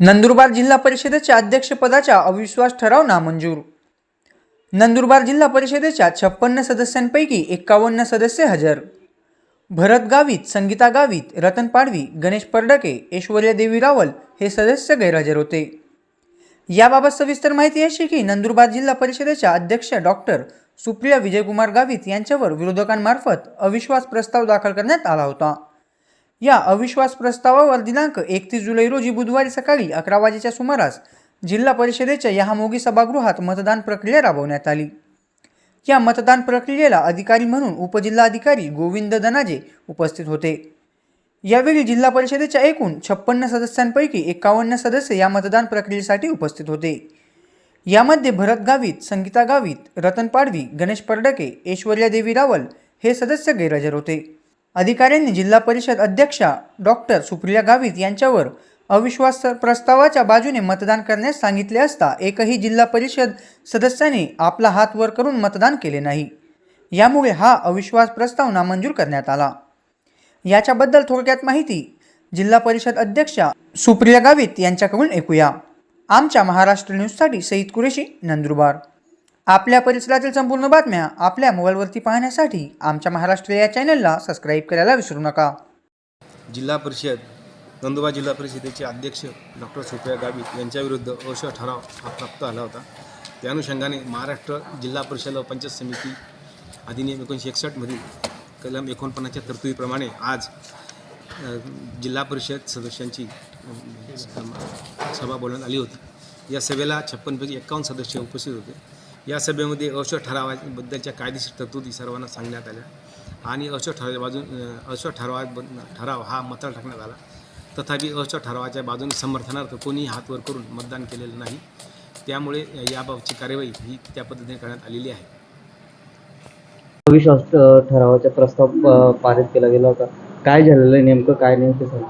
नंदुरबार जिल्हा परिषदेच्या अध्यक्षपदाच्या अविश्वास ठराव नामंजूर. नंदुरबार जिल्हा परिषदेच्या छप्पन्न सदस्यांपैकी एक्कावन्न सदस्य हजर. भरत गावित संगीता गावित रतन पाडवी गणेश परडके ऐश्वर्या देवी रावल हे सदस्य गैरहजर होते. याबाबत सविस्तर माहिती अशी की नंदुरबार जिल्हा परिषदेच्या अध्यक्ष डॉक्टर सुप्रिया विजयकुमार गावित यांच्यावर विरोधकांमार्फत अविश्वास प्रस्ताव दाखल करण्यात आला होता. या अविश्वास प्रस्तावावर दिनांक एकतीस जुलै रोजी बुधवारी सकाळी अकरा वाजेच्या सुमारास जिल्हा परिषदेच्या यहामोगी सभागृहात मतदान प्रक्रिया राबवण्यात आली. या मतदान प्रक्रियेला अधिकारी म्हणून उपजिल्हाधिकारी गोविंद दनाजे उपस्थित होते. यावेळी जिल्हा परिषदेच्या एकूण छप्पन्न सदस्यांपैकी एकावन्न सदस्य या मतदान प्रक्रियेसाठी उपस्थित होते. यामध्ये भरत गावित संगीता गावित रतन पाडवी गणेश परडके ऐश्वर्या देवी रावल हे सदस्य गैरहजर होते. अधिकाऱ्यांनी जिल्हा परिषद अध्यक्षा डॉक्टर सुप्रिया गावित यांच्यावर अविश्वास प्रस्तावाच्या बाजूने मतदान करण्यास सांगितले असता एकही जिल्हा परिषद सदस्याने आपला हात वर करून मतदान केले नाही. यामुळे हा अविश्वास प्रस्ताव नामंजूर करण्यात आला. याच्याबद्दल थोडक्यात माहिती जिल्हा परिषद अध्यक्षा सुप्रिया गावित यांच्याकडून ऐकूया. आमच्या महाराष्ट्र न्यूजसाठी सईद कुरेशी नंदुरबार. आपल्या परिसरातील संपूर्ण बातम्या आपल्या मोबाईलवरती पाहण्यासाठी आमच्या महाराष्ट्र या चॅनलला सबस्क्राईब करायला विसरू नका. जिल्हा परिषद नंदुरबार जिल्हा परिषदेचे अध्यक्ष डॉक्टर सुप्रिया गावित यांच्याविरुद्ध अवश्य ठराव हा प्राप्त आला होता. त्या अनुषंगाने महाराष्ट्र जिल्हा परिषद व पंचायत समिती अधिनियम एकोणीसशे एकसष्टमधील कलम एकोणपन्नासच्या तरतुदीप्रमाणे आज जिल्हा परिषद सदस्यांची सभा बोलवण्यात आली होती. या सभेला छप्पनपैकी एक्कावन्न सदस्य उपस्थित होते. या सभेमध्ये अशोक ठरावाबद्दलच्या कायदेशीर तरतुदी सर्वांना सांगण्यात आल्या आणि अशोक ठरावाच्या बाजून अशोक ठरावा ठराव हा मतदार टाकण्यात आला. तथापि अशोक ठरावाच्या बाजूने समर्थनार्थ कोणीही हात वर करून मतदान केलेलं नाही. त्यामुळे याबाबतची कार्यवाही ही त्या पद्धतीने करण्यात आलेली आहे. अविश्वास ठरावाचा प्रस्ताव पारित केला गेला होता. काय झालेलं आहे नेमकं काय नेमकं ते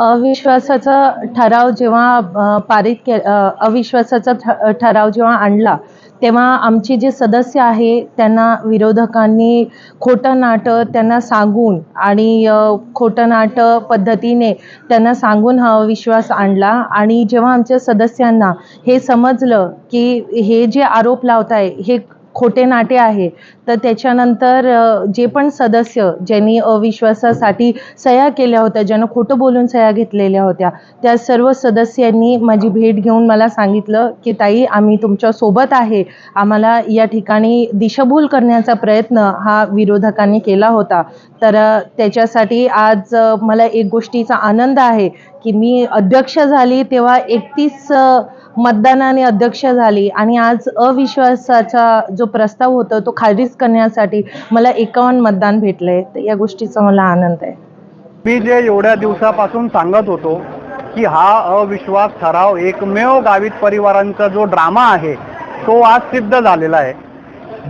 अविश्वासाचा ठराव जेव्हा अ, पारित के अ, अविश्वासाचा ठ ठराव जेव्हा आणला तेव्हा आमचे जे सदस्य आहे त्यांना विरोधकांनी खोटं नाटं त्यांना सांगून आणि अ, खोटं नाटं पद्धतीने त्यांना सांगून हा अविश्वास आणला आणि जेव्हा आमच्या सदस्यांना हे समजलं की हे जे आरोप लावताय हे खोटे नाटे आहे तर त्याच्यानंतर जे पण सदस्य ज्यांनी अविश्वासासाठी सह्या केल्या होत्या ज्यानं खोटं बोलून सह्या घेतलेल्या होत्या त्या सर्व सदस्यांनी माझी भेट घेऊन मला सांगितलं की ताई आम्ही तुमच्यासोबत आहे. आम्हाला या ठिकाणी दिशाभूल करण्याचा प्रयत्न हा विरोधकांनी केला होता. तर त्याच्यासाठी आज मला एक गोष्टीचा आनंद आहे की मी अध्यक्ष झाली तेव्हा एकतीस मतदानाने अध्यक्ष झाली आणि आज अविश्वासाचा जो प्रस्ताव होता तो खारिज करण्यासाठी मला एकावन्न मतदान भेटलंय. तर या गोष्टीचा मला आनंद आहे. मी जे एवढ्या दिवसापासून सांगत होतो की हा अविश्वास ठराव एकमेव गावित परिवारांचा जो ड्रामा आहे तो आज सिद्ध झालेला आहे.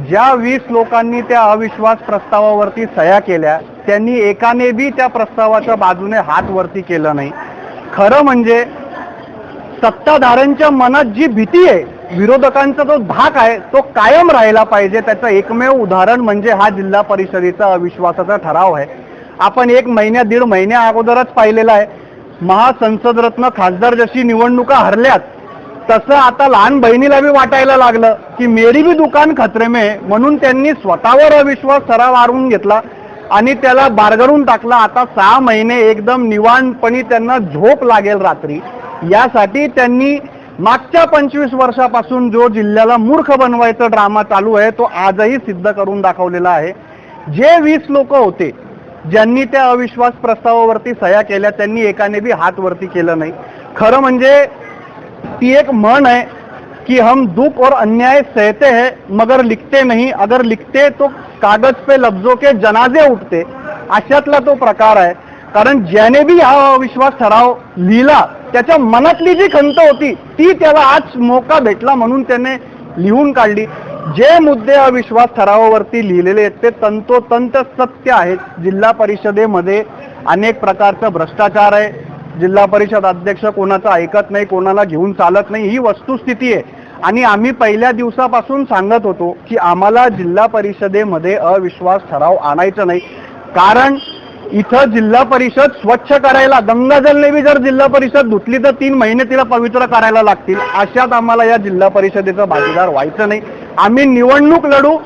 ज्या वीस लोकांनी त्या अविश्वास प्रस्तावावरती सह्या केल्या त्यांनी एकाने बी त्या प्रस्तावाच्या बाजूने हात वरती केलं नाही. खरं म्हणजे सत्ताधाऱ्यांच्या मनात जी भीती आहे विरोधकांचा जो धाक आहे तो कायम राहिला पाहिजे. त्याचं एकमेव उदाहरण म्हणजे हा जिल्हा परिषदेचा अविश्वासाचा ठराव आहे. आपण एक महिन्या दीड महिन्या अगोदरच पाहिलेला आहे. महासंसदरत्न खासदार जशी निवडणुका हरल्यात तसं आता लहान बहिणीला बी वाटायला लागलं की मेरी बी दुकान खतरे में म्हणून त्यांनी स्वतःवर अविश्वास सराव आणून घेतला आणि त्याला बारगडून टाकला. आता सहा महिने एकदम निवांतपणी त्यांना झोप लागेल रात्री. यासाठी त्यांनी मागच्या पंचवीस वर्षापासून जो जिल्ह्याला मूर्ख बनवायचा ड्रामा चालू आहे तो आजही सिद्ध करून दाखवलेला आहे. जे वीस लोक होते ज्यांनी त्या अविश्वास प्रस्तावावरती सह्या केल्या त्यांनी एकाने बी हात वरती केलं नाही. खरं म्हणजे ती एक म्हण आहे कि हम दुख और अन्याय सहते हैं मगर लिखते नहीं. अगर लिखते तो कागज पे लफ्जों के जनाजे उठते. अशातला तो प्रकार आहे. कारण ज्याने बी हा अविश्वास ठराव लिहिला त्याच्या मनातली जी खंत होती ती त्याला आज मोका भेटला म्हणून त्याने लिहून काढली. जे मुद्दे अविश्वास ठरावावरती लिहिलेले आहेत ते तंतोतंत सत्य आहेत. जिल्हा परिषदेमध्ये अनेक प्रकारचं भ्रष्टाचार आहे. जिल्हा परिषद अध्यक्ष कोणाचं ऐकत नाही कोणाला घेऊन चालत नाही ही वस्तुस्थिती आहे. आणि आम्ही पहिल्या दिवसापासून सांगत होतो की आम्हाला जिल्हा परिषदेमध्ये अविश्वास ठराव आणायचा नाही. कारण इथं जिल्हा परिषद स्वच्छ करायला गंगाजलने बी जर जिल्हा परिषद धुतली तर तीन महिने तिला पवित्र करायला लागतील. अशात आम्हाला या जिल्हा परिषदेचं भागीदार व्हायचं नाही. आम्ही निवडणूक लढू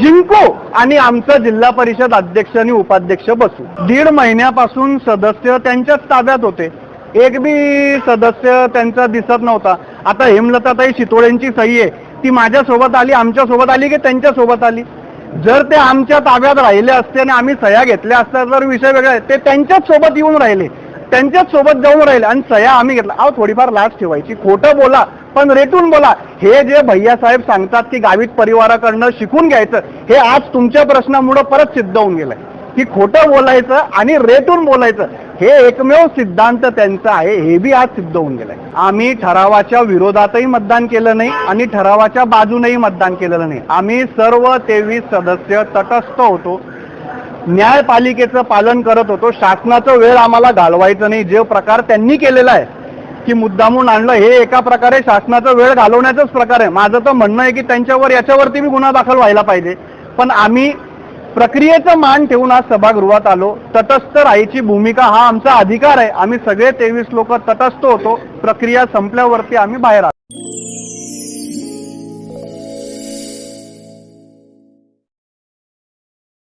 जिंकू आणि आमचं जिल्हा परिषद अध्यक्ष आणि उपाध्यक्ष बसू. दीड महिन्यापासून सदस्य त्यांच्याच ताब्यात होते. एक बी सदस्य त्यांचा दिसत नव्हता. आता हेमलताताई शितोळेंची सही आहे. ती माझ्यासोबत आली आमच्यासोबत आली की त्यांच्यासोबत आली? जर ते आमच्या ताब्यात राहिले असते आणि आम्ही सह्या घेतल्या असत्या तर विषय वेगळा आहे ते त्यांच्याच सोबत येऊन राहिले. त्यांच्याच सोबत जाऊन राहिले आणि सह्या आम्ही घेतला अहो थोडीफार लाच ठेवायची. खोटं बोला पण रेटून बोला. हे जे भैयासाहेब सांगतात की गावित परिवाराकडनं शिकून घ्यायचं हे आज तुमच्या प्रश्नामुळं परत सिद्ध होऊन गेलंय. की खोटं बोलायचं आणि रेटून बोलायचं. हे एकमेव सिद्धांत त्यांचा आहे हे बी आज सिद्ध होऊन गेलंय. आम्ही ठरावाच्या विरोधातही मतदान केलं नाही आणि ठरावाच्या बाजूनही मतदान केलेलं नाही. आम्ही सर्व तेवीस सदस्य तटस्थ होतो. न्यायपालिकेचं पालन करत होतो. शासनाचं वेळ आम्हाला घालवायचं नाही. जे प्रकार त्यांनी केलेला आहे की मुद्दामून आणलं हे एका प्रकारे शासनाचा वेळ घालवण्याचाच प्रकार आहे. माझं तर म्हणणं आहे की त्यांच्यावर याच्यावरती मी गुन्हा दाखल व्हायला पाहिजे. पण आम्ही प्रक्रियेचं मान ठेवून आज सभागृहात आलो. तटस्थ राहायची भूमिका हा आमचा अधिकार आहे. आम्ही सगळे तेवीस लोक तटस्थ होतो. प्रक्रिया संपल्यावरती आम्ही बाहेर आलो.